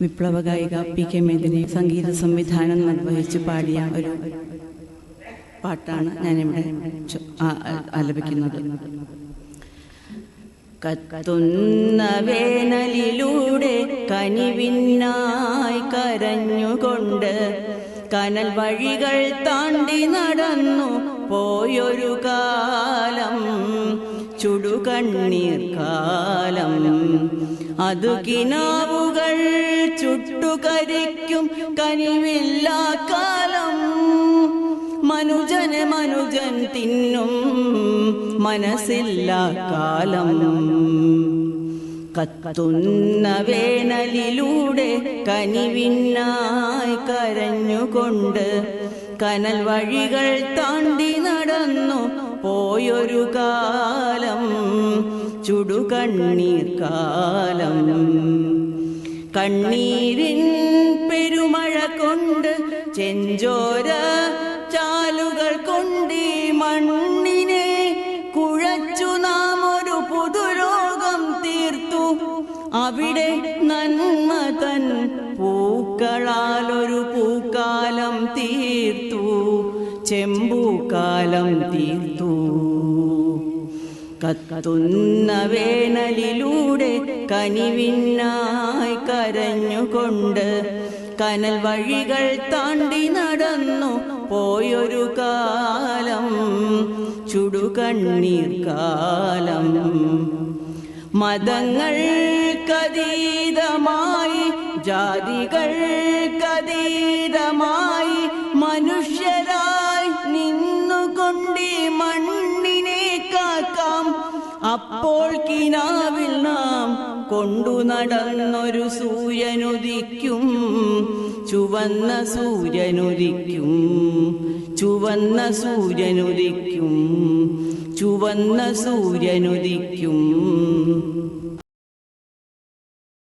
വിപ്ലവ ഗായിക P K മേദിനി സംഗീത സംവിധാനം നിർവഹിച്ച് പാടിയ ഒരു പാട്ടാണ് ഞാനിവിടെ ആലപിക്കുന്നത്. കത്തുന്ന വേനലിലൂടെ കനിവിന്നായി കരഞ്ഞുകൊണ്ട് കനൽ വഴികൾ താണ്ടി നടന്നു പോയൊരു കാലം. ചുടുകണ്ണീർ കാലം. അതു കിനാവുകൾ ചുട്ടുകരിക്കും കനിവില്ലാ കാലം. മനുജന് മനുജൻ തിന്നും മനസ്സില്ല കാലം. കത്തുന്ന വേനലിലൂടെ കനിവിന്നായി കരഞ്ഞുകൊണ്ട് കനൽ വഴികൾ താണ്ടി നടന്നു പോയൊരു കാലം ചുടുകണ്ണീർ കാലം. കണ്ണീരിൻ പെരുമഴ കൊണ്ട് ചെഞ്ചോര അവിടെ നന്മ തൻ പൂക്കളാൽ ഒരു പൂക്കാലം തീർത്തു. ചെമ്പൂക്കാലം തീർത്തു. കത്തുന്ന വേനലിലൂടെ കനിവിന്നായി കരഞ്ഞുകൊണ്ട് കനൽ വഴികൾ താണ്ടി നടന്നു പോയൊരു കാലം ചുടുകണ്ണീർ കാലം. മതങ്ങൾക്കതീതമായി ജാതികൾക്കതീതമായി മനുഷ്യരായി നിന്നുകൊണ്ടീ മണ്ണിനെ കാക്കാം. അപ്പോൾ കിനാവിൽ നാം കൊണ്ടു നടന്നൊരു സൂര്യനുദിക്കും. ചുവന്ന സൂര്യനുദിക്കും ചുവന്ന സൂര്യനുദിക്കും ചുവന്ന സൂര്യനുദിക്കും